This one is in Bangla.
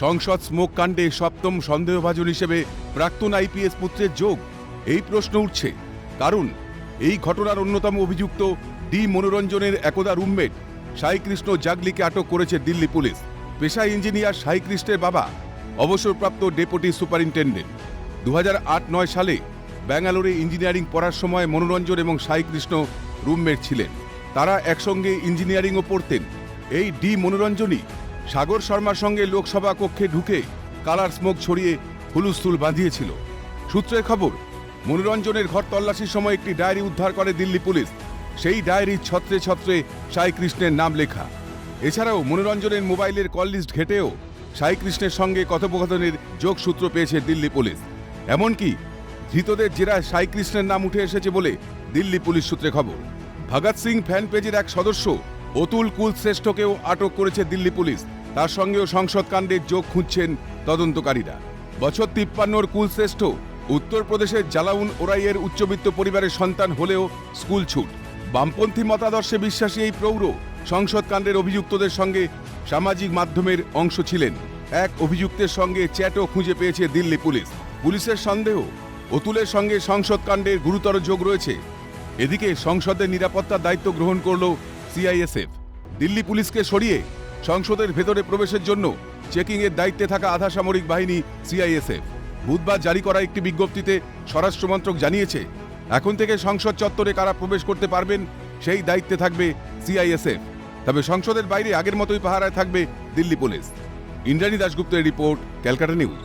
সংসদ স্মোক কাণ্ডে সপ্তম সন্দেহভাজন হিসেবে প্রাক্তন আইপিএস পুত্রের যোগ। এই প্রশ্ন উঠছে। কারণ, এই ঘটনার অন্যতম অভিযুক্ত ডি মনোরঞ্জনের একদা রুমমেট সাইকৃষ্ণ জাগলিকে আটক করেছে দিল্লি পুলিশ। পেশায় ইঞ্জিনিয়ার সাইকৃষ্ণের বাবা, অবসরপ্রাপ্ত ডেপুটি সুপারিনটেন্ডেন্ট। দু নয় সালে ব্যাঙ্গালোরে ইঞ্জিনিয়ারিং পড়ার সময় মনোরঞ্জন এবং সাইকৃষ্ণ রুমমেট ছিলেন। তারা একসঙ্গে ইঞ্জিনিয়ারিংও পড়তেন। এই ডি মনোরঞ্জনই সাগর শর্মার সঙ্গে লোকসভা কক্ষে ঢুকে কালার স্মোক ছড়িয়ে হুলুস্থুল বাঁধিয়েছিল। সূত্রের খবর, মনোরঞ্জনের ঘর তল্লাশির সময় একটি ডায়েরি উদ্ধার করে দিল্লি পুলিশ। সেই ডায়েরির ছত্রে ছত্রে সাই কৃষ্ণের নাম লেখা। এছাড়াও মনোরঞ্জনের মোবাইলের কল লিস্ট ঘেটেও সাই কৃষ্ণের সঙ্গে কথোপকথনের যোগসূত্র পেয়েছে দিল্লি পুলিশ। এমনকি ধৃতদের জেরায় সাই কৃষ্ণের নাম উঠে এসেছে বলে দিল্লি পুলিশ সূত্রে খবর। ভগৎ সিং ফ্যান পেজের এক সদস্য অতুল কুলশ্রেষ্ঠকেও আটক করেছে দিল্লি পুলিশ। তার সঙ্গেও সংসদ কাণ্ডের যোগ খুঁজছেন তদন্তকারীরা। বছর তিপ্পান্নর কুলশ্রেষ্ঠ উত্তরপ্রদেশের জালাউন ওরাইয়ের উচ্চবিত্ত পরিবারের সন্তান হলেও স্কুল ছুট। বামপন্থী মতাদর্শে বিশ্বাসী এই প্রৌঢ় সংসদ কাণ্ডের অভিযুক্তদের সঙ্গে সামাজিক মাধ্যমের অংশ ছিলেন। এক অভিযুক্তের সঙ্গে চ্যাটও খুঁজে পেয়েছে দিল্লি পুলিশ। পুলিশের সন্দেহ, অতুলের সঙ্গে সংসদ কাণ্ডের গুরুতর যোগ রয়েছে। এদিকে সংসদের নিরাপত্তার দায়িত্ব গ্রহণ করল সিআইএসএফ। দিল্লি পুলিশকে সরিয়ে সংসদের ভেতরে প্রবেশের জন্য চেকিংয়ের দায়িত্বে থাকা আধা সামরিক বাহিনী সিআইএসএফ। বুধবার জারি করা একটি বিজ্ঞপ্তিতে স্বরাষ্ট্রমন্ত্রক জানিয়েছে, এখন থেকে সংসদ চত্বরে কারা প্রবেশ করতে পারবেন সেই দায়িত্বে থাকবে সিআইএসএফ। তবে সংসদের বাইরে আগের মতোই পাহারায় থাকবে দিল্লি পুলিশ। ইন্দ্রাণী দাশগুপ্তের রিপোর্ট, ক্যালকাটা নিউজ।